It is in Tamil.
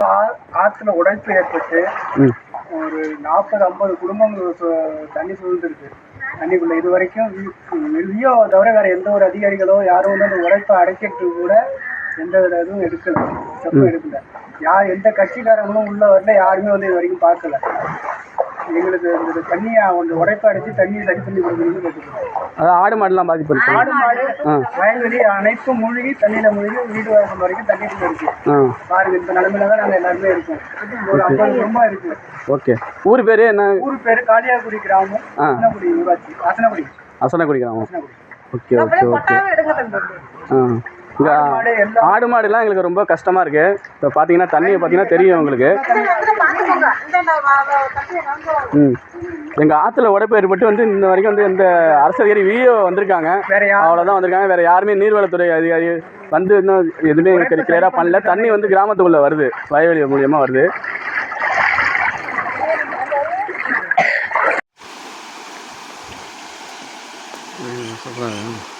ஆ- ஆத்துல உடைப்பு ஏற்பட்டு ஒரு நாற்பது ஐம்பது குடும்பங்கள் தண்ணி சூழ்ந்துருக்கு தண்ணிக்குள்ள இது வரைக்கும் விஓ தவிர வேற எந்த ஒரு அதிகாரிகளோ யாரும் வந்து அந்த உடைப்பை அடைக்கிறதுக்கு கூட எந்த வித இதுவும் எடுக்கல. ஸ்டெப்பும் எடுக்கல. யார் எந்த கட்சிக்காரங்களும் உள்ள வரல யாருமே வந்து இது வரைக்கும் பார்க்கல. எங்களுக்கு இந்த தண்ணியை அந்த உடைப்பை அடைச்சு தண்ணியை சரி பண்ணி கொடுக்கணும்னு கேட்டுக்கிறோம். அதாவது ஆடு மாடுலாம் பாதிப்பு இருக்கு ஆடு மாடு. வயல்வெளி அனைத்தும் மூழ்கி தண்ணியில மூழ்கி வீடு வாசல் வரைக்கும் தண்ணிக்குள்ள இருக்கு. ஆ. பாருங்க இந்த நிலைமையில தான் நாங்க எல்லாருமே இருக்கோம். ஒரு ஐம்பது குடும்பம் இருக்கு. ஓகே. ஊர் பேர் என்ன? ஊர் பேரு காளியாக்குடி கிராமம். அசனக்குடி ஊராட்சி. அசனக்குடி அசனக்குடி கிராமம். Okay okay okay. ஆ. இங்கே ஆடு மாடுலாம் எங்களுக்கு ரொம்ப கஷ்டமாக இருக்குது இப்போ பார்த்தீங்கன்னா தண்ணியை பார்த்தீங்கன்னா தெரியும் உங்களுக்கு. ம். எங்கள் ஆற்றுல உடைப்பு ஏற்பட்டு வந்து இந்த வரைக்கும் வந்து இந்த அரசு அதிகாரி விஓ வந்திருக்காங்க அவ்வளோதான் வந்திருக்காங்க. வேறு யாருமே நீர்வளத்துறை அதிகாரி வந்து இன்னும் எதுவுமே கிளியராக பண்ணல. தண்ணி வந்து கிராமத்துக்குள்ளே வருது. வயல்வெளி மூலியமாக வருது. சொல்கிறேன்